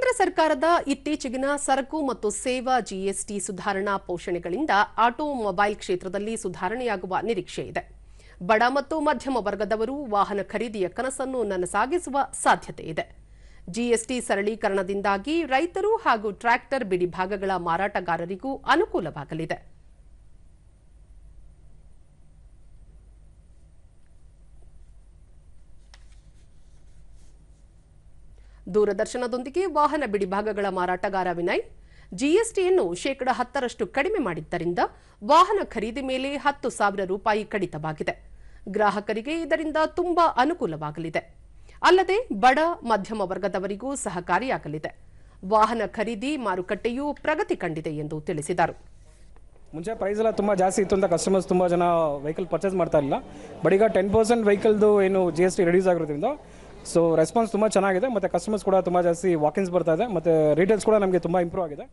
ಕೇಂದ್ರ ಸರ್ಕಾರದ ಇತ್ತೀಚೆಗಿನ ಸರಕು ಮತ್ತು ಸೇವಾ ಜಿಎಸ್ಟಿ ಸುಧಾರಣಾ ಪೋಷಣೆಗಳಿಂದ ಆಟೋಮೊಬೈಲ್ ಕ್ಷೇತ್ರದಲ್ಲಿ ಸುಧಾರಣೆಯಾಗುವ ನಿರೀಕ್ಷೆ ಇದೆ. ಬಡ ಮತ್ತು ಮಧ್ಯಮ ವರ್ಗದವರು ವಾಹನ ಖರೀದಿಯ ಕನಸನ್ನು ನನಸಾಗಿಸುವ ಸಾಧ್ಯತೆ ಇದೆ. ಜಿಎಸ್ಟಿ ಸರಳೀಕರಣದಿಂದಾಗಿ ರೈತರು ಹಾಗೂ ಟ್ರ್ಯಾಕ್ಟರ್ ಬಿಡಿಭಾಗಗಳ ಮಾರಾಟಗಾರರಿಗೂ ಅನುಕೂಲವಾಗಲಿದೆ. ದೂರದರ್ಶನದೊಂದಿಗೆ ವಾಹನ ಬಿಡಿಭಾಗಗಳ ಮಾರಾಟಗಾರ ವಿನಯ್ ಜಿಎಸ್ಟಿಯನ್ನು ಶೇಕಡ ಹತ್ತರಷ್ಟು ಕಡಿಮೆ ಮಾಡಿದ್ದರಿಂದ ವಾಹನ ಖರೀದಿ ಮೇಲೆ ಹತ್ತು ಸಾವಿರ ರೂಪಾಯಿ ಕಡಿತವಾಗಿದೆ. ಗ್ರಾಹಕರಿಗೆ ಇದರಿಂದ ತುಂಬಾ ಅನುಕೂಲವಾಗಲಿದೆ. ಅಲ್ಲದೆ ಬಡ, ಮಧ್ಯಮ ವರ್ಗದವರಿಗೂ ಸಹಕಾರಿಯಾಗಲಿದೆ. ವಾಹನ ಖರೀದಿ ಮಾರುಕಟ್ಟೆಯೂ ಪ್ರಗತಿ ಕಂಡಿದೆ ಎಂದು ತಿಳಿಸಿದರು. ಮುಂಚೆ ಪ್ರೈಸ್ ಎಲ್ಲ ತುಂಬ ಜಾಸ್ತಿ ಇತ್ತು ಅಂತ ಕಸ್ಟಮರ್ಸ್ ತುಂಬ ಜನ ವೆಹಿಕಲ್ ಪರ್ಚೇಸ್ ಮಾಡ್ತಾ ಇಲ್ಲ ಬಟ್ ಈಗ ಟೆನ್ ಪರ್ಸೆಂಟ್ ವೆಹಿಕಲ್ದು ಏನು ಜಿ ಎಸ್ ಟಿ ರೆಡ್ಯೂಸ್ ಆಗಿರೋದ್ರಿಂದ ಸೊ ರೆಸ್ಪಾನ್ಸ್ ತುಂಬ ಚೆನ್ನಾಗಿದೆ, ಮತ್ತು ಕಸ್ಟಮರ್ಸ್ ಕೂಡ ತುಂಬ ಜಾಸ್ತಿ ವಾಕಿಂಗ್ಸ್ ಬರ್ತಾ ಇದೆ, ಮತ್ತು ರೀಟೇಲ್ಸ್ ಕೂಡ ನಮಗೆ ತುಂಬ ಇಂಪ್ರೂವ್ ಆಗಿದೆ.